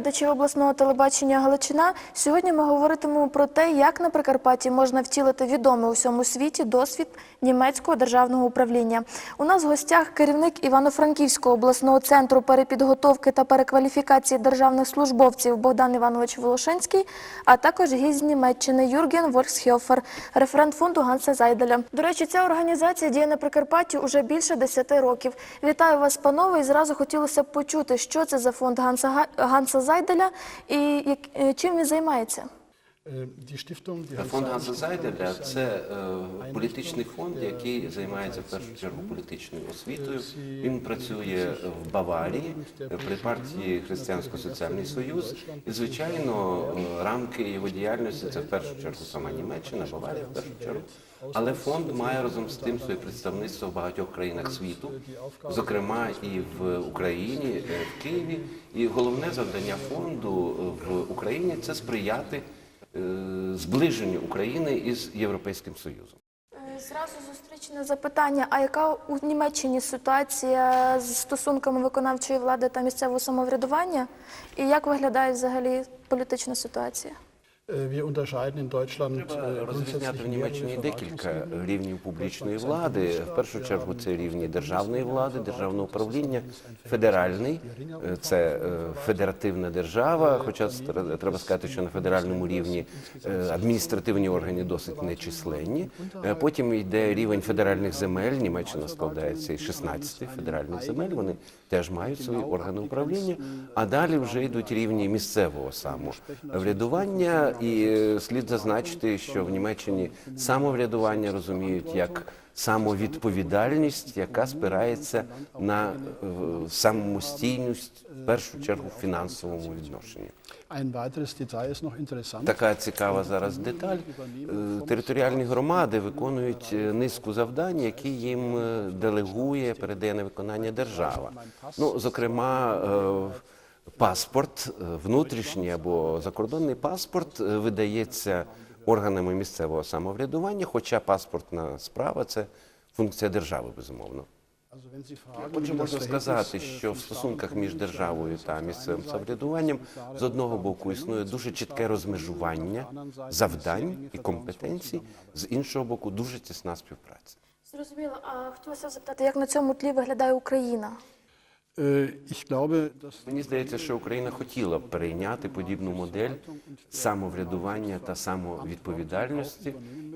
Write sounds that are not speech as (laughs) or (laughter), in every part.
Глядачів обласного телебачення Галичина. Сьогодні ми говоритимемо про те, як на Прикарпатті можна втілити відомий у всьому світі досвід німецького державного управління. У нас в гостях керівник Івано-Франківського обласного центру перепідготовки та перекваліфікації державних службовців Богдан Іванович Волошинський, а також гість Німеччини Юрген Ворксхьофер, референт фонду Ганса Зайделя. До речі, ця організація діє на Прикарпатті уже більше 10 років. Вітаю вас, панове, і зразу хотілося б почути, що це за фонд Ганса, Га- Ганса Зайделя і як, е, чим він займається. Фонд Ганса Зайделя це е, політичний фонд, який займається в першу чергу політичною освітою. Він працює в Баварії е, при партії Християнсько-соціальний союз. І звичайно, е, рамки його діяльності це в першу чергу сама Німеччина, Баварія в першу чергу. Але фонд має разом з тим своє представництво в багатьох країнах світу, зокрема і в Україні, е, в Києві. І головне завдання фонду е, в Україні це сприяти е, зближенню України із Європейським Союзом. Е, Зразу зустрічне запитання: а яка у Німеччині ситуація з стосунками виконавчої влади та місцевого самоврядування? І як виглядає взагалі політична ситуація? Äh, Треба äh, розрізняти в Німеччині декілька рівнів публічної влади. В першу чергу це рівні державної влади, державного управління, федеральний е, це е, федеративна держава. Хоча стр- треба сказати, що на федеральному рівні е, адміністративні органи досить нечисленні. Потім йде рівень федеральних земель. Німеччина складається із 16 федеральних земель. Вони теж мають свої органи управління. А далі вже йдуть рівні місцевого самоврядування. І е, слід зазначити, що в Німеччині самоврядування розуміють як самовідповідальність, яка спирається на е, самостійність в першу чергу в фінансовому відношенні. Така цікава зараз деталь. Е, Територіальні громади виконують низку завдань, які їм делегує, передає на виконання держава. Ну, зокрема, паспорт, е, внутрішній або закордонний паспорт е, видається органами місцевого самоврядування, хоча паспортна справа це функція держави, безумовно. Отже, можна сказати, що в стосунках між державою та місцевим самоврядуванням з одного боку існує дуже чітке розмежування завдань і компетенцій, з іншого боку, дуже тісна співпраця. Зрозуміло, а хотілося запитати, як на цьому тлі виглядає Україна? Мені здається, що Україна хотіла б перейняти подібну модель самоврядування та самовідповідальності,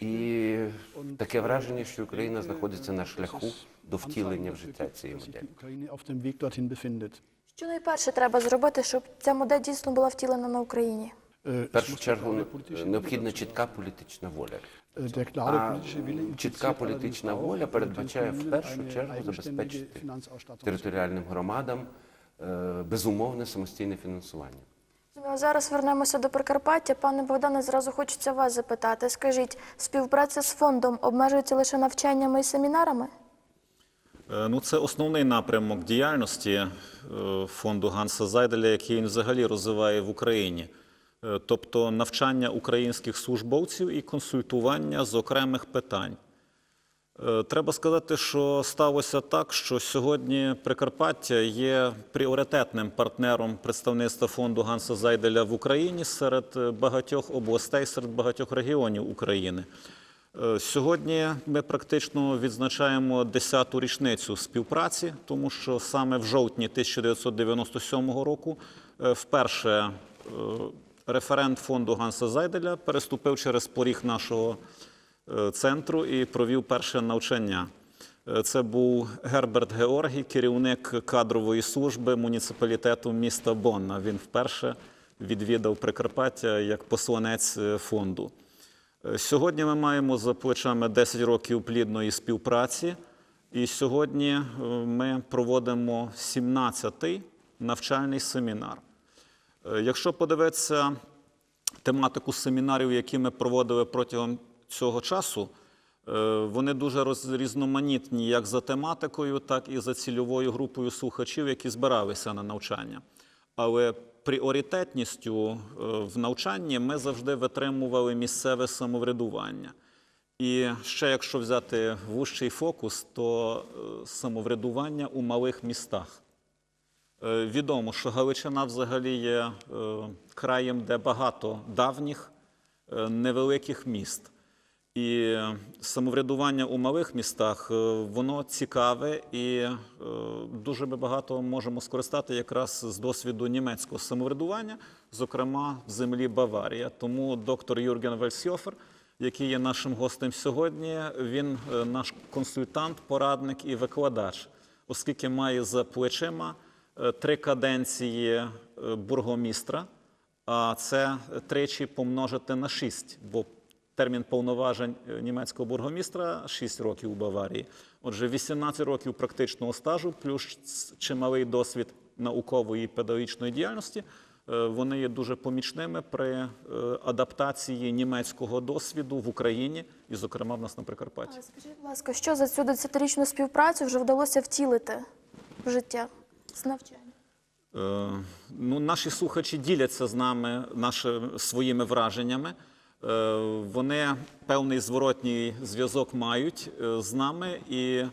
і таке враження, що Україна знаходиться на шляху до втілення в життя цієї моделі. Що найперше треба зробити, щоб ця модель дійсно була втілена на Україні? Äh, В першу чергу необхідна чітка політична воля. klare А чітка політична воля передбачає в першу чергу забезпечити територіальним громадам е, безумовне самостійне фінансування. Зрозуміло, Зараз вернемося до Прикарпаття. Пане Богдане, зразу хочеться вас запитати. Скажіть, співпраця з фондом обмежується лише навчаннями і семінарами? Е, Ну, це основний напрямок діяльності е, фонду Ганса Зайделя, який він взагалі розвиває в Україні. Е, Тобто навчання українських службовців і консультування з окремих питань. Е, Треба сказати, що сталося так, що сьогодні Прикарпаття є пріоритетним партнером представництва фонду Ганса Зайделя в Україні серед е, багатьох областей, серед багатьох регіонів України. Сьогодні ми практично відзначаємо 10-ту річницю співпраці, тому що саме в жовтні 1997 року вперше референт фонду Ганса Зайделя переступив через поріг нашого е, центру і провів перше навчання. Е, Це був Герберт Георгій, керівник кадрової служби муніципалітету міста Бонна. Він вперше відвідав Прикарпаття як посланець е, фонду. Сьогодні ми маємо за плечами 10 років плідної співпраці, і сьогодні ми проводимо 17-й навчальний семінар. Е, Якщо подивитися тематику семінарів, які ми проводили протягом цього часу, е, вони дуже різноманітні як за тематикою, так і за цільовою групою слухачів, які збиралися на навчання. Але пріоритетністю е, в навчанні ми завжди витримували місцеве самоврядування. І ще якщо взяти вужчий фокус, то самоврядування у малих містах. Е, Відомо, що Галичина взагалі є е, краєм, де багато давніх е, невеликих міст. І самоврядування у малих містах воно цікаве і дуже ми багато можемо скористати якраз з досвіду німецького самоврядування, зокрема в землі Баварія. Тому доктор Юрген Вельсьофер, який є нашим гостем сьогодні, він наш консультант, порадник і викладач, оскільки має за плечима три каденції е, бургомістра. А це тричі помножити на 6, бо термін повноважень е, німецького бургомістра 6 років у Баварії. Отже, 18 років практичного стажу, плюс чималий досвід наукової і педагогічної діяльності. е, Вони є дуже помічними при е, адаптації німецького досвіду в Україні, і, зокрема, в нас на Прикарпатті. Скажіть, будь ласка, що за цю десятирічну співпрацю вже вдалося втілити в життя з навчання? Е, Ну, наші слухачі діляться з нами наші, своїми враженнями. Е, Вони певний зворотній зв'язок мають е, з нами, і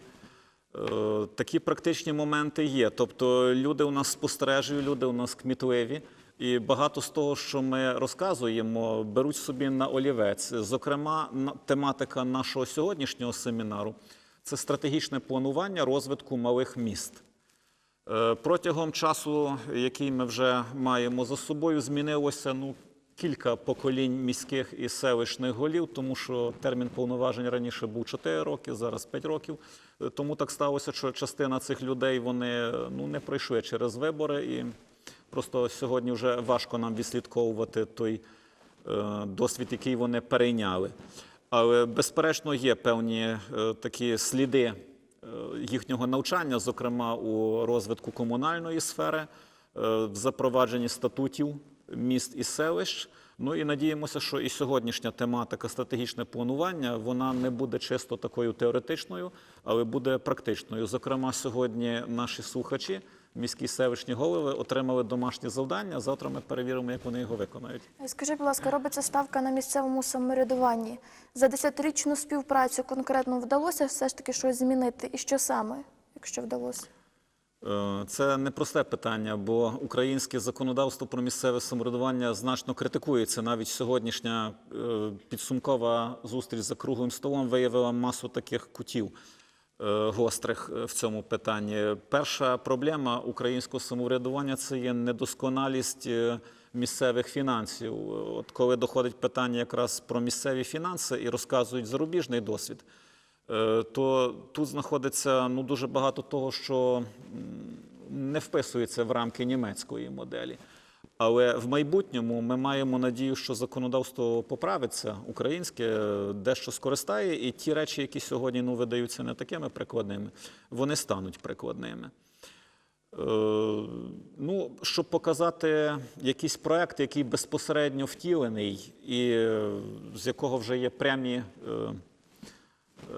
такі практичні моменти є. Тобто люди у нас спостережують, люди у нас кмітливі. І багато з того, що ми розказуємо, беруть собі на олівець. Зокрема, тематика нашого сьогоднішнього семінару це стратегічне планування розвитку малих міст. Е, Протягом часу, який ми вже маємо за собою, змінилося ну, кілька поколінь міських і селищних голів, тому що термін повноважень раніше був 4 роки, зараз 5 років. Е, Тому так сталося, що частина цих людей вони ну, не пройшли через вибори, і просто сьогодні вже важко нам відслідковувати той е, досвід, який вони перейняли. Але безперечно є певні е, такі сліди їхнього навчання, зокрема у розвитку комунальної сфери, е, в запровадженні статутів міст і селищ. Ну і надіємося, що і сьогоднішня тематика стратегічне планування вона не буде чисто такою теоретичною, але буде практичною. Зокрема, сьогодні наші слухачі, міські селищні голови, отримали домашнє завдання. Завтра ми перевіримо, як вони його виконають. Скажіть, будь ласка, робиться ставка на місцевому самоврядуванні. За десятирічну співпрацю конкретно вдалося все ж таки щось змінити? І що саме, якщо вдалося? Е, Це непросте питання, бо українське законодавство про місцеве самоврядування значно критикується. Навіть сьогоднішня е, підсумкова зустріч за круглим столом виявила масу таких кутів гострих е, в цьому питанні. Перша проблема українського самоврядування це є недосконалість е, місцевих фінансів. От коли доходить питання якраз про місцеві фінанси і розказують зарубіжний досвід. Е, то тут знаходиться ну, дуже багато того, що не вписується в рамки німецької моделі. Але в майбутньому ми маємо надію, що законодавство поправиться українське, е, дещо скористає, і ті речі, які сьогодні ну, видаються не такими прикладними, вони стануть прикладними. Е, Ну, щоб показати якийсь проект, який безпосередньо втілений, і е, з якого вже є прямі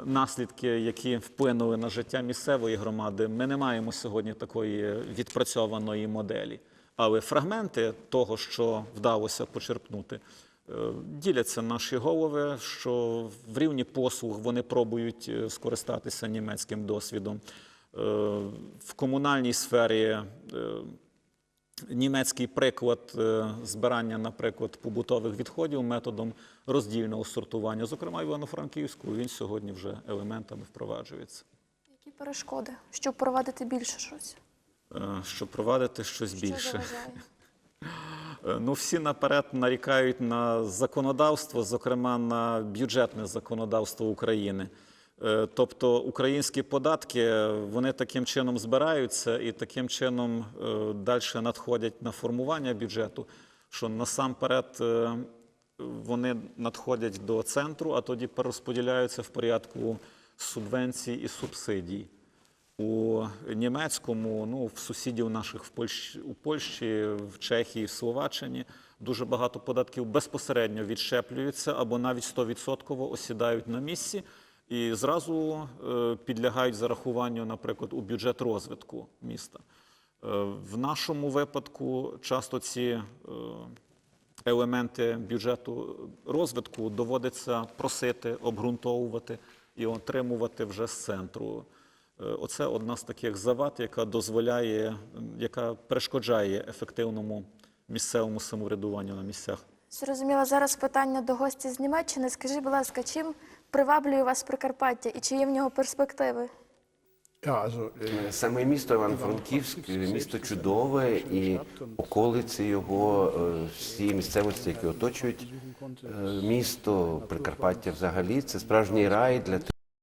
наслідки, які вплинули на життя місцевої громади, ми не маємо сьогодні такої відпрацьованої моделі. Але фрагменти того, що вдалося почерпнути, е, діляться наші голови, що в рівні послуг вони пробують е, скористатися німецьким досвідом. Е, В комунальній сфері німецький приклад збирання, наприклад, побутових відходів методом роздільного сортування, зокрема Івано-Франківську, він сьогодні вже елементами впроваджується. Які перешкоди, щоб провадити більше щось? Е, Щоб провадити щось Що більше. заважає? (laughs) Е, Ну, всі наперед нарікають на законодавство, зокрема на бюджетне законодавство України. Е, Тобто українські податки вони таким чином збираються і таким чином далі надходять на формування бюджету, що насамперед вони надходять до центру, а тоді перерозподіляються в порядку субвенцій і субсидій. У німецькому, ну в сусідів наших в Польщі, у Польщі, в Чехії, в Словаччині дуже багато податків безпосередньо відщеплюються або навіть 100% осідають на місці і зразу е, підлягають зарахуванню, наприклад, у бюджет розвитку міста. Е, в нашому випадку часто ці е, елементи бюджету розвитку доводиться просити, обґрунтовувати і отримувати вже з центру. Е, Оце одна з таких завад, яка дозволяє, яка перешкоджає ефективному місцевому самоврядуванню на місцях. Зрозуміла зараз питання до гостя з Німеччини. Скажіть, будь ласка, чим приваблює вас Прикарпаття і чи є в нього перспективи? Also äh, Саме місто Івано-Франківськ, місто чудове, і околиці його, е, всі місцевості, які оточують е, місто, Прикарпаття взагалі, це справжній рай для тих,